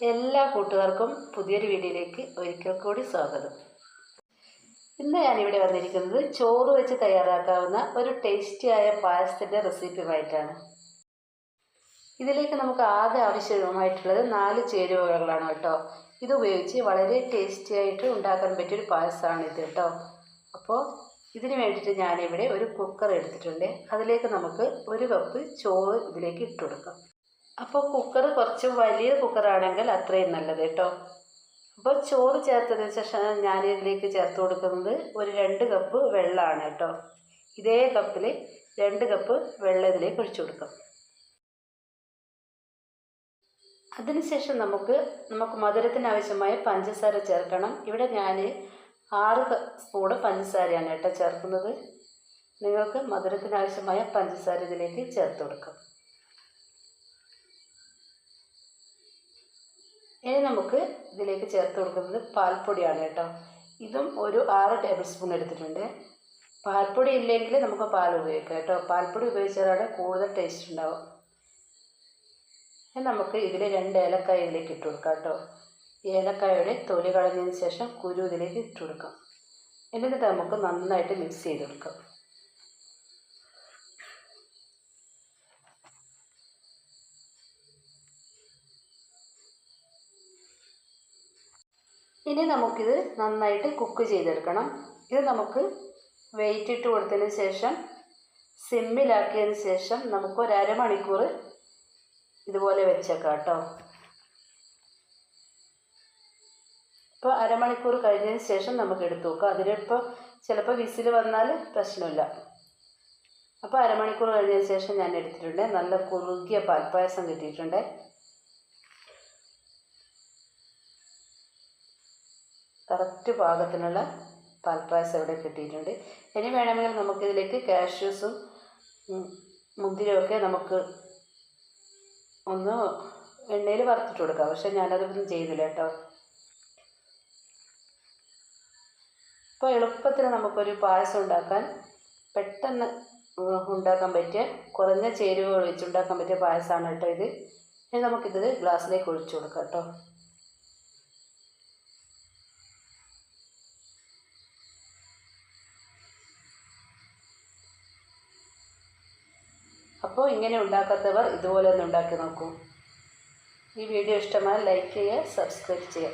എല്ലാ കൂട്ടുകാർക്കും പുതിയൊരു വീഡിയോയിലേക്ക് ഒരിക്കൽ കൂടി സ്വാഗതം. ഇന്ന് ഞാനിവിടെ വന്നിരിക്കുന്നത് ചോറ് വെച്ച് തയ്യാറാക്കാവുന്ന ഒരു ടേസ്റ്റിയായ പായസത്തിന്റെ റെസിപ്പിയുമായിട്ടാണ് ഇതിലേക്ക് നമുക്ക് ആകെ ആവശ്യമായിട്ടുള്ളത് നാല് ചേരുവകളാണ് കേട്ടോ. ഇത് ഉപയോഗിച്ച് വളരെ ടേസ്റ്റിയായിട്ട് ഉണ്ടാക്കാൻ പറ്റിയൊരു പായസമാണ് ഇത് കേട്ടോ. അപ്പോൾ ഇതിന് വേണ്ടിയിട്ട് ഞാനിവിടെ ഒരു കുക്കർ എടുത്തിട്ടുണ്ട്. അതിലേക്ക് നമുക്ക് ഒരു കപ്പ് ചോറ് ഇതിലേക്ക് ഇട്ട് കൊടുക്കാം. അപ്പോൾ കുക്കർ കുറച്ച് വലിയ കുക്കറാണെങ്കിൽ അത്രയും നല്ലത് കേട്ടോ. അപ്പോൾ ചോറ് ചേർത്തതിന് ശേഷം ഞാൻ ഇതിലേക്ക് ചേർത്ത് കൊടുക്കുന്നത് ഒരു രണ്ട് കപ്പ് വെള്ളമാണ് കേട്ടോ. ഇതേ കപ്പിൽ രണ്ട് കപ്പ് വെള്ളം ഇതിലേക്ക് ഒഴിച്ചു കൊടുക്കാം. അതിനുശേഷം നമുക്ക് നമുക്ക് മധുരത്തിന് ആവശ്യമായ പഞ്ചസാര ചേർക്കണം. ഇവിടെ ഞാൻ ആറ് സ്പൂണ് പഞ്ചസാരയാണ് കേട്ടോ ചേർക്കുന്നത്. നിങ്ങൾക്ക് മധുരത്തിന് ആവശ്യമായ പഞ്ചസാര ഇതിലേക്ക് ചേർത്ത് കൊടുക്കാം. ഇനി നമുക്ക് ഇതിലേക്ക് ചേർത്ത് കൊടുക്കുന്നത് പാൽപ്പൊടിയാണ് കേട്ടോ. ഇതും ഒരു ആറ് ടേബിൾ സ്പൂൺ എടുത്തിട്ടുണ്ട്. പാൽപ്പൊടി ഇല്ലെങ്കിൽ നമുക്ക് പാൽ ഉപയോഗിക്കാം കേട്ടോ. പാൽപ്പൊടി ഉപയോഗിച്ചാലാണ് കൂടുതൽ ടേസ്റ്റ് ഉണ്ടാവും നമുക്ക് ഇതിൽ രണ്ട് ഏലക്കായ ഇതിലേക്ക് ഇട്ട് കൊടുക്കാം കേട്ടോ. ഏലക്കായയുടെ തൊലി കളഞ്ഞതിന് ശേഷം കുരു ഇതിലേക്ക് ഇട്ട് കൊടുക്കാം. എന്നിട്ട് നമുക്ക് നന്നായിട്ട് മിക്സ് ചെയ്ത് കൊടുക്കാം ഇനി നമുക്കിത് നന്നായിട്ട് കുക്ക് ചെയ്തെടുക്കണം. ഇത് നമുക്ക് വെയിറ്റ് ഇട്ട് കൊടുത്തതിന് ശേഷം സിമ്മിലാക്കിയതിന് ശേഷം നമുക്ക് ഒരു അരമണിക്കൂർ ഇതുപോലെ വെച്ചേക്കാം കേട്ടോ. ഇപ്പോൾ അരമണിക്കൂർ കഴിഞ്ഞതിന് ശേഷം നമുക്ക് എടുത്തു നോക്കാം. അതിലിപ്പോൾ ചിലപ്പോൾ വിസിൽ വന്നാൽ പ്രശ്നമില്ല. അപ്പോൾ അരമണിക്കൂർ കഴിഞ്ഞതിന് ശേഷം ഞാൻ എടുത്തിട്ടുണ്ട്. നല്ല കുറുകിയ പാൽപ്പായസം കിട്ടിയിട്ടുണ്ട്. കറക്റ്റ് പാകത്തിനുള്ള പാൽപ്പായസം ഇവിടെ കിട്ടിയിട്ടുണ്ട്. ഇനി വേണമെങ്കിൽ നമുക്കിതിലേക്ക് കാഷ്യൂസും മുന്തിരിയൊക്കെ നമുക്ക് ഒന്ന് എണ്ണയിൽ വറുത്തിട്ട് കൊടുക്കാം. പക്ഷെ ഞാനതൊന്നും ചെയ്തില്ല കേട്ടോ. അപ്പോൾ എളുപ്പത്തിൽ നമുക്കൊരു പായസം ഉണ്ടാക്കാൻ പെട്ടെന്ന് ഉണ്ടാക്കാൻ പറ്റിയ കുറഞ്ഞ ചേരുവകൾ വെച്ചുണ്ടാക്കാൻ പറ്റിയ പായസമാണ് കേട്ടോ ഇത്. ഇനി നമുക്കിത് ഗ്ലാസ്സിലേക്ക് ഒഴിച്ചു കൊടുക്കാം കേട്ടോ. അപ്പോൾ ഇങ്ങനെ ഉണ്ടാക്കാത്തവർ ഇതുപോലെ ഒന്ന് ഉണ്ടാക്കി നോക്കൂ. ഈ വീഡിയോ ഇഷ്ടമായാൽ ലൈക്ക് ചെയ്യുക സബ്സ്ക്രൈബ് ചെയ്യുക.